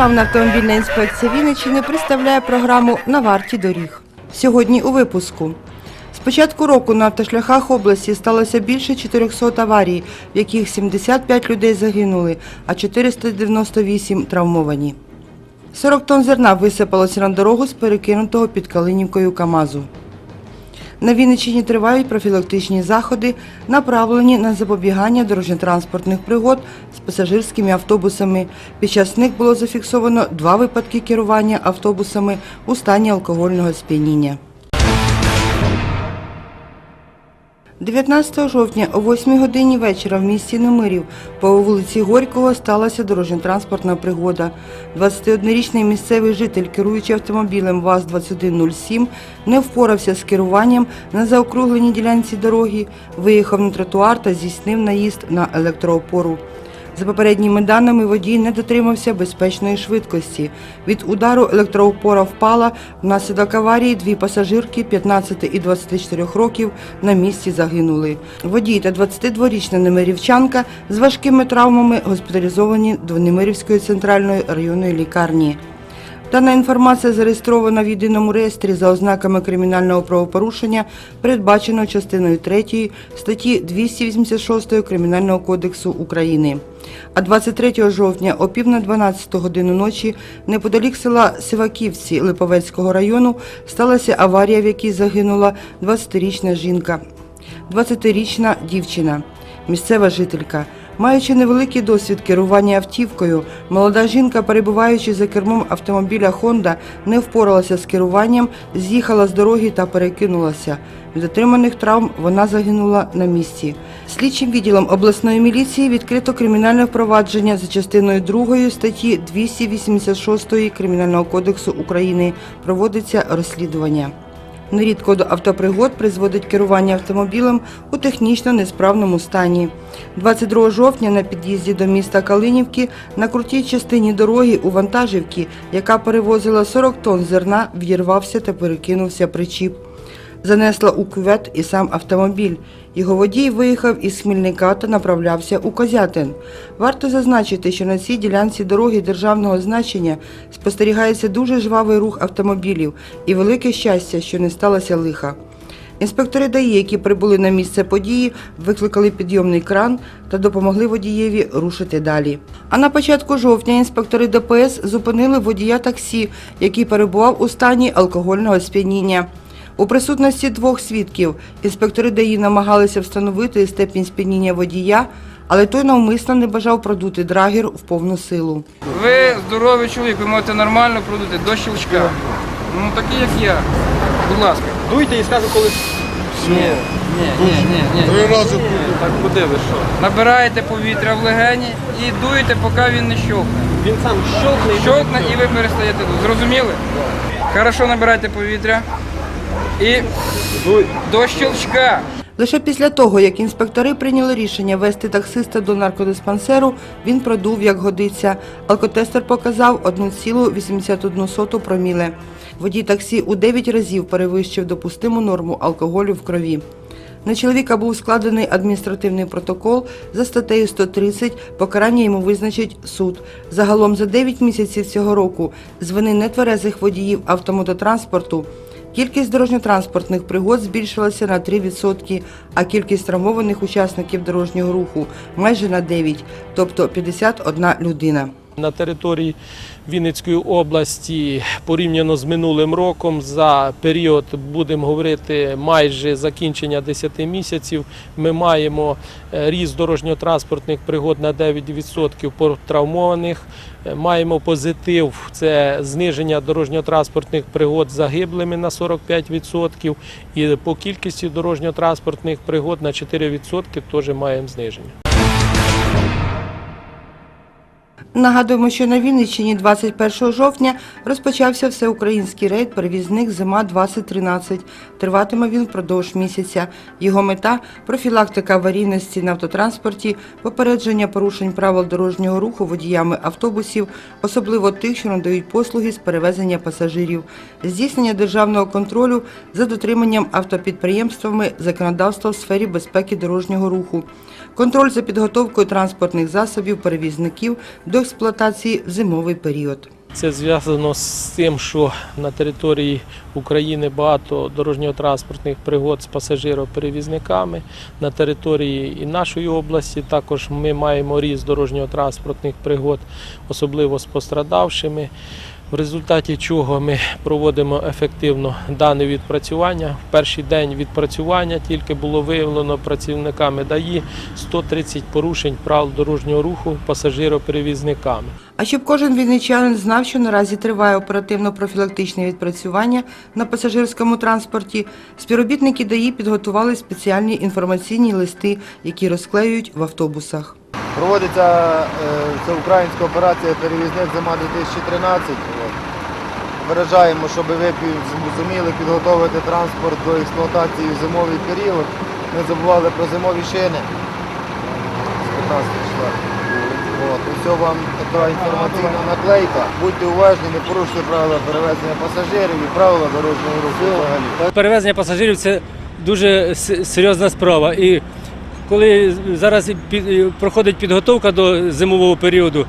Державна автомобільна інспекція Вінниччини представляє програму На варті доріг. Сьогодні у випуску. З початку року на автошляхах області сталося більше 400 аварій, в яких 75 людей загинули, а 498 травмовані. 40 тонн зерна висипалося на дорогу з перекинутого під Калинівкою КАМАЗу. На Вінниччині тривають профілактичні заходи, направлені на запобігання дорожньо-транспортних пригод з пасажирськими автобусами. Під час них було зафіксовано два випадки керування автобусами у стані алкогольного сп'яніння. 19 жовтня о 8 годині вечора в місті Немирів по вулиці Горького сталася дорожньо-транспортна пригода. 21-річний місцевий житель, керуючи автомобілем ВАЗ-2107, не впорався з керуванням на заокругленій ділянці дороги, виїхав на тротуар та здійснив наїзд на електроопору. За попередніми даними, водій не дотримався безпечної швидкості. Від удару електроупора впала. Внаслідок аварії дві пасажирки 15 і 24 років на місці загинули. Водій та 22-річна немирівчанка з важкими травмами госпіталізовані до Немирівської центральної районної лікарні. Дана інформація зареєстрована в єдиному реєстрі за ознаками кримінального правопорушення, передбаченого частиною 3 статті 286 Кримінального кодексу України. А 23 жовтня о пів на 12 годину ночі неподалік села Сиваківці Липовецького району сталася аварія, в якій загинула 20-річна жінка. 20-річна дівчина, місцева жителька. Маючи невеликий досвід керування автівкою, молода жінка, перебуваючи за кермом автомобіля Honda, не впоралася з керуванням, з'їхала з дороги та перекинулася. Від отриманих травм вона загинула на місці. Слідчим відділом обласної міліції відкрито кримінальне впровадження за частиною 2 статті 286 Кримінального кодексу України. Проводиться розслідування. Нерідко до автопригод призводить керування автомобілем у технічно несправному стані. 22 жовтня на під'їзді до міста Калинівки на крутій частині дороги у вантажівці, яка перевозила 40 тонн зерна, в'єрвався та перекинувся причіп. Занесла у кювет і сам автомобіль. Його водій виїхав із Хмільника та направлявся у Козятин. Варто зазначити, що на цій ділянці дороги державного значення спостерігається дуже жвавий рух автомобілів і велике щастя, що не сталося лиха. Інспектори ДАІ, які прибули на місце події, викликали підйомний кран та допомогли водієві рушити далі. А на початку жовтня інспектори ДПС зупинили водія таксі, який перебував у стані алкогольного сп'яніння. У присутності двох свідків інспектори ДАІ намагалися встановити степінь сп'яніння водія, але той навмисно не бажав продути драгер в повну силу. Ви здоровий чоловік, ви можете нормально продути до щелчка. Ну такі як я. Будь ласка. Дуйте і скажу, коли. Ні, ні, ні, ні, ні. Три рази Ні, Так куди ви що? Набираєте повітря в легені і дуєте, поки він не щовкне. Він сам щовкне і Щовкне і ви перестаєте. Зрозуміли? Хорошо набирайте повітря. І до щелчка. Лише після того, як інспектори прийняли рішення вести таксиста до наркодиспансеру, він продув, як годиться. Алкотестер показав 1,81 проміле. Водій таксі у 9 разів перевищив допустиму норму алкоголю в крові. На чоловіка був складений адміністративний протокол за статтею 130, покарання йому визначить суд. Загалом за 9 місяців цього року з вини нетверезих водіїв автомототранспорту Кількість дорожньо-транспортних пригод збільшилася на 3%, а кількість травмованих учасників дорожнього руху майже на 9%, тобто 51 людина. На території Вінницької області порівняно з минулим роком за період, будемо говорити, майже закінчення 10 місяців, ми маємо е, ріст дорожньо-транспортних пригод на 9% по травмованих. Е, Маємо позитив це зниження дорожньо-транспортних пригод загиблими на 45%. І по кількості дорожньо-транспортних пригод на 4% теж маємо зниження. Нагадуємо, що на Вінниччині 21 жовтня розпочався всеукраїнський рейд «Перевізник Зима-2013». Триватиме він впродовж місяця. Його мета – профілактика аварійності на автотранспорті, попередження порушень правил дорожнього руху водіями автобусів, особливо тих, що надають послуги з перевезення пасажирів, здійснення державного контролю за дотриманням автопідприємствами законодавства в сфері безпеки дорожнього руху, контроль за підготовкою транспортних засобів перевізників до експлуатації в зимовий період. Це зв'язано з тим, що на території України багато дорожньо-транспортних пригод з пасажироперевізниками. На території і нашої області також ми маємо ріст дорожньо-транспортних пригод, особливо з пострадавшими. В результаті чого ми проводимо ефективно дане відпрацювання. В перший день відпрацювання тільки було виявлено працівниками ДАІ 130 порушень правил дорожнього руху пасажироперевізниками. А щоб кожен вінничанин знав, що наразі триває оперативно-профілактичне відпрацювання на пасажирському транспорті, співробітники ДАІ підготували спеціальні інформаційні листи, які розклеюють в автобусах. Проводиться е, всеукраїнська операція перевізник зима 2013. От. Виражаємо, щоб ви зуміли підготовити транспорт до експлуатації в зимовий період. Ми забували про зимові шини з 15 числа. Вам така інформаційна наклейка. Будьте уважні, не порушуйте правила перевезення пасажирів і правила дорожнього руху. Перевезення пасажирів це дуже серйозна справа. І коли зараз проходить підготовка до зимового періоду,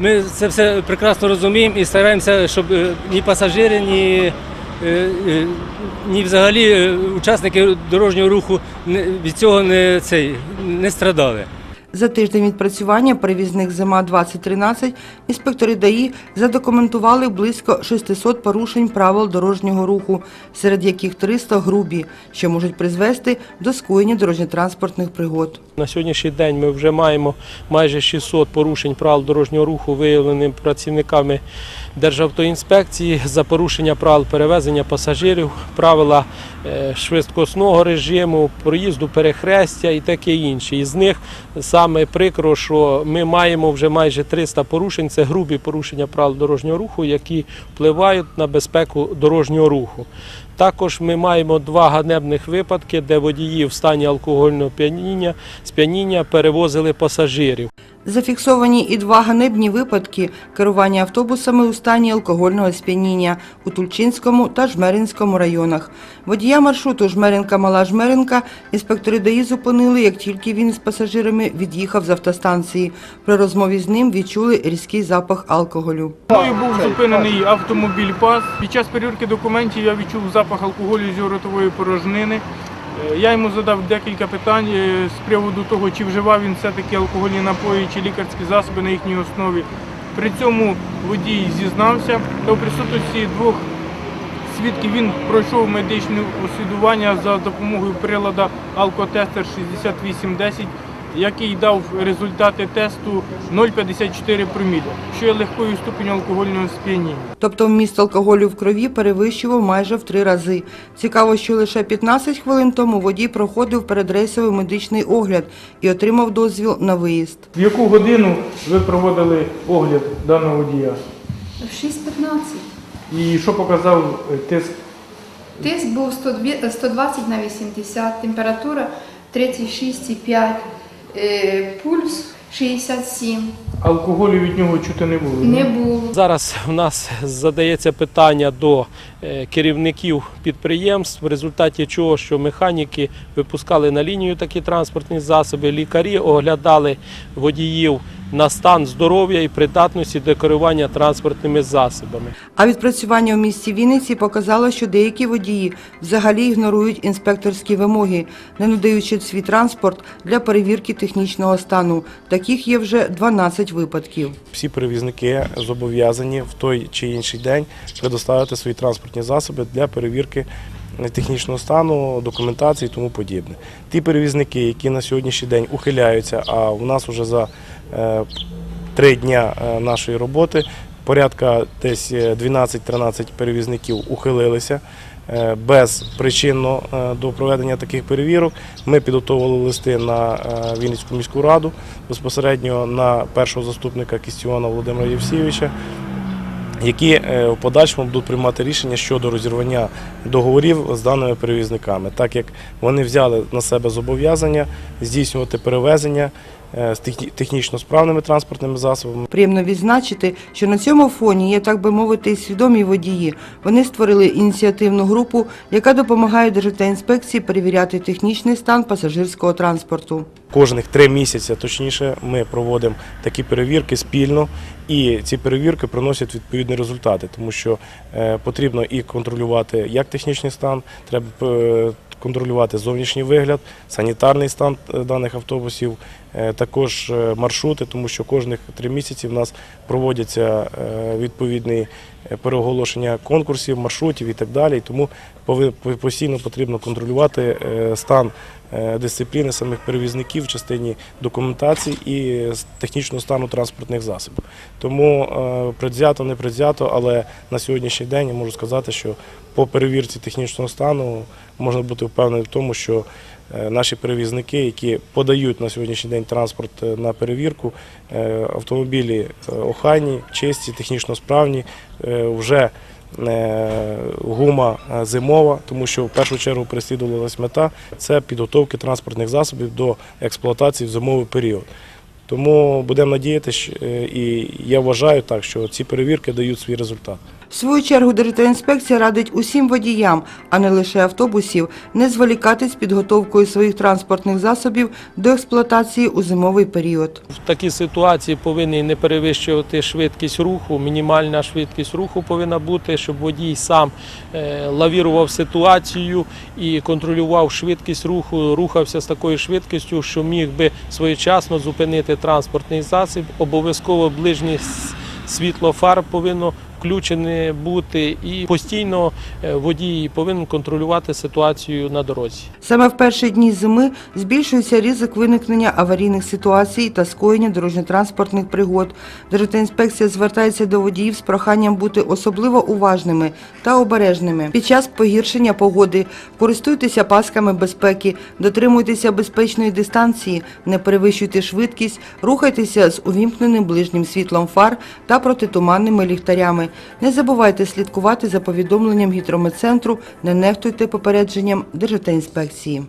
ми це все прекрасно розуміємо і стараємося, щоб е, ні пасажири, ні, е, е, ні взагалі учасники дорожнього руху від цього не, цей, не страдали. За тиждень відпрацювання перевізник «Зима-2013» інспектори ДАІ задокументували близько 600 порушень правил дорожнього руху, серед яких 300 грубі, що можуть призвести до скоєння дорожньо-транспортних пригод. На сьогоднішній день ми вже маємо майже 600 порушень правил дорожнього руху, виявлених працівниками Державтоінспекції за порушення правил перевезення пасажирів, правила е, швидкісного режиму, проїзду перехрестя і таке інше. Із них саме прикро, що ми маємо вже майже 300 порушень. Це грубі порушення правил дорожнього руху, які впливають на безпеку дорожнього руху. Також ми маємо два ганебних випадки, де водії в стані алкогольного п'яніння, сп'яніння перевозили пасажирів. Зафіксовані і два ганебні випадки керування автобусами у стані алкогольного сп'яніння у Тульчинському та Жмеринському районах. Водія маршруту Жмеринка-Мала Жмеринка інспектори ДАІ зупинили, як тільки він з пасажирами від'їхав з автостанції. При розмові з ним відчули різкий запах алкоголю. Мною був зупинений автомобіль ПАЗ. Під час перевірки документів я відчув запах алкоголю з ротової порожнини. Я йому задав декілька питань е, з приводу того, чи вживав він все-таки алкогольні напої чи лікарські засоби на їхній основі. При цьому водій зізнався, та у присутності двох свідків він пройшов медичне освідування за допомогою прилада Алкотестер 6810, який дав результати тесту 0,54 проміля, що є легкою ступеню алкогольного сп'яніння. Тобто вміст алкоголю в крові перевищував майже в три рази. Цікаво, що лише 15 хвилин тому водій проходив передрейсовий медичний огляд і отримав дозвіл на виїзд. В яку годину ви проводили огляд даного водія? В 6.15. І що показав е, тиск? Тиск був 120 на 80, температура 36,5, е, пульс 67. Алкоголю від нього чути не було. Не було. Зараз в нас задається питання до е, керівників підприємств, в результаті чого що механіки випускали на лінію такі транспортні засоби, лікарі оглядали водіїв на стан здоров'я і придатності до керування транспортними засобами. А відпрацювання в місті Вінниці показало, що деякі водії взагалі ігнорують інспекторські вимоги, не надаючи свій транспорт для перевірки технічного стану. Таких є вже 12 випадків. всі перевізники зобов'язані в той чи інший день предоставити свої транспортні засоби для перевірки технічного стану, документації і тому подібне. Ті перевізники, які на сьогоднішній день ухиляються, а у нас вже за е, три дня е, нашої роботи порядка десь е, 12-13 перевізників ухилилися. е, Безпричинно е, до проведення таких перевірок ми підготовили листи на е, Вінницьку міську раду безпосередньо на першого заступника Кістіона Володимира Євсійовича, які е, в подальшому будуть приймати рішення щодо розірвання договорів з даними перевізниками, так як вони взяли на себе зобов'язання здійснювати перевезення е, з техні- технічно справними транспортними засобами. Приємно відзначити, що на цьому фоні є, так би мовити, і свідомі водії. Вони створили ініціативну групу, яка допомагає Державтоінспекції перевіряти технічний стан пасажирського транспорту. Кожних три місяці, точніше, ми проводимо такі перевірки спільно, і ці перевірки приносять відповідні результати, тому що е, потрібно і контролювати як технічний стан, треба е, контролювати зовнішній вигляд, санітарний стан е, даних автобусів, також маршрути, тому що кожних три місяці в нас проводяться відповідні переоголошення конкурсів, маршрутів і так далі. Тому постійно потрібно контролювати стан дисципліни самих перевізників в частині документації і технічного стану транспортних засобів. Тому е, предвзято, не предвзято, але на сьогоднішній день я можу сказати, що по перевірці технічного стану можна бути впевнений в тому, що е, наші перевізники, які подають на сьогоднішній день транспорт е, на перевірку, е, автомобілі е, охайні, чисті, технічно справні, е, вже е, гума е, зимова, тому що в першу чергу переслідувалась мета це підготовки транспортних засобів до експлуатації в зимовий період. Тому будемо надіятися, е, і я вважаю так, що ці перевірки дають свій результат. В свою чергу Державтоінспекція радить усім водіям, а не лише автобусів, не зволікати з підготовкою своїх транспортних засобів до експлуатації у зимовий період. В такій ситуації повинні не перевищувати швидкість руху. Мінімальна швидкість руху повинна бути, щоб водій сам е, лавірував ситуацію і контролював швидкість руху, рухався з такою швидкістю, що міг би своєчасно зупинити транспортний засіб. Обов'язково ближнє с- світло фар повинно включене бути, і постійно е, водій повинен контролювати ситуацію на дорозі. Саме в перші дні зими збільшується ризик виникнення аварійних ситуацій та скоєння дорожньо-транспортних пригод. Державтоінспекція звертається до водіїв з проханням бути особливо уважними та обережними. Під час погіршення погоди користуйтеся пасками безпеки, дотримуйтеся безпечної дистанції, не перевищуйте швидкість, рухайтеся з увімкненим ближнім світлом фар та протитуманними ліхтарями. Не забувайте слідкувати за повідомленням гідрометцентру, не нехтуйте попередженням Державтоінспекції.